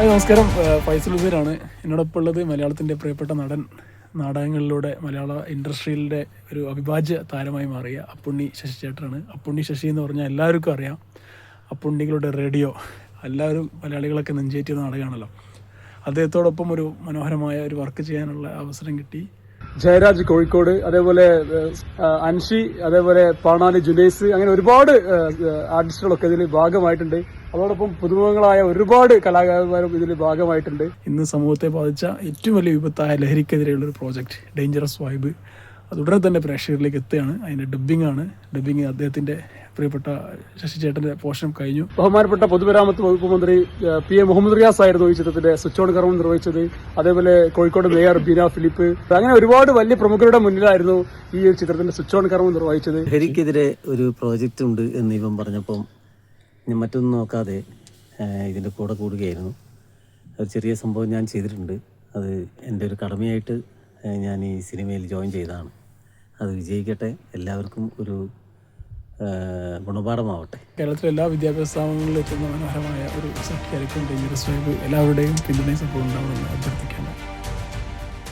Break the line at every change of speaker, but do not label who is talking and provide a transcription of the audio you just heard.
Hi നമസ്കാരം. ഫൈസൽ ഹുസൈനാണ് എന്നോടൊപ്പം ഉള്ളത് മലയാളത്തിന്റെ പ്രിയപ്പെട്ട നടൻ നാടകങ്ങളിലൂടെ മലയാള ഇൻഡസ്ട്രിയിലെ ഒരു അവിഭാജ്യ താരമായി മാറിയ അപ്പുണ്ണി ശശി ചേട്ടനാണ് അപ്പുണ്ണി ശശി എന്ന് പറഞ്ഞാൽ എല്ലാവർക്കും അറിയാം. അപ്പുണ്ണികളുടെ റേഡിയോ. എല്ലാവരും മലയാളികളൊക്കെ നെഞ്ചേറ്റിയ നാടകമാണല്ലോ. അദ്ദേഹത്തോടൊപ്പം ഒരു മനോഹരമായ ഒരു വർക്ക് ചെയ്യാനുള്ള അവസരം കിട്ടി. ജയരാജ് കോഴിക്കോട് അതേപോലെ അൻഷി അതേപോലെ പാണാലി ജുനൈസ് അങ്ങനെ ഒരുപാട് ആർട്ടിസ്റ്റുകളൊക്കെ ഇതിൽ ഭാഗമായിട്ടുണ്ട്. അതോടൊപ്പം പുതുമുഖങ്ങളായ ഒരുപാട് കലാകാരന്മാരും ഇതിൽ ഭാഗമായിട്ടുണ്ട്. ഇന്ന് സമൂഹത്തെ ബാധിച്ച ഏറ്റവും വലിയ വിപത്തായ ലഹരിക്കെതിരെയുള്ള ഒരു പ്രോജക്റ്റ് ഡേഞ്ചറസ് വൈബ്. അത് ഉടനെ തന്നെ പ്രേക്ഷകരിലേക്ക് എത്തുകയാണ് അതിന്റെ ഡബ്ബിംഗ് ആണ് ഡബ്ബിംഗ് അദ്ദേഹത്തിന്റെ പ്രിയപ്പെട്ട ശശി ചേട്ടന്റെ പോഷണം കഴിഞ്ഞു. ബഹുമാനപ്പെട്ട പൊതുമരാമത്ത് വകുപ്പ് മന്ത്രി പി എ മുഹമ്മദ് റിയാസ് ആയിരുന്നു ഈ ചിത്രത്തിന്റെ സ്വിച്ച് ഓൺ കർമ്മം നിർവഹിച്ചത്. അതേപോലെ കോഴിക്കോട് മേയർ ബീന ഫിലിപ്പ്. അങ്ങനെ ഒരുപാട് വലിയ പ്രമുഖരുടെ മുന്നിലായിരുന്നു ഈ ഒരു ചിത്രത്തിന്റെ സ്വിച്ച് ഓൺ കർമ്മം നിർവഹിച്ചത്.
ഹരിക്കെതിരെ ഒരു പ്രോജക്റ്റ് ഉണ്ട് എന്ന് ഇവൻ പറഞ്ഞപ്പം ഞാൻ മറ്റൊന്നും നോക്കാതെ ഇതിന്റെ കൂടെ കൂടുകയായിരുന്നു. ഒരു ചെറിയ സംഭവം ഞാൻ ചെയ്തിട്ടുണ്ട്. അത് എന്റെ ഒരു കടമയായിട്ട് ഞാൻ ഈ സിനിമയിൽ ജോയിൻ ചെയ്തതാണ്. അത് വിജയിക്കട്ടെ. എല്ലാവർക്കും ഒരു ഗുണപാഠമാവട്ടെ.
കേരളത്തിലെ എല്ലാ വിദ്യാഭ്യാസ സ്ഥാപനങ്ങളിലും എത്തുന്ന മനോഹരമായ ഒരു സഖ്യായിരിക്കും ഡേഞ്ചറസ് വൈബ് എല്ലാവരുടെയും പിന്തുണയും സപ്പോർട്ട് ഉണ്ടാവുമെന്ന് അഭ്യർത്ഥിക്കുന്നു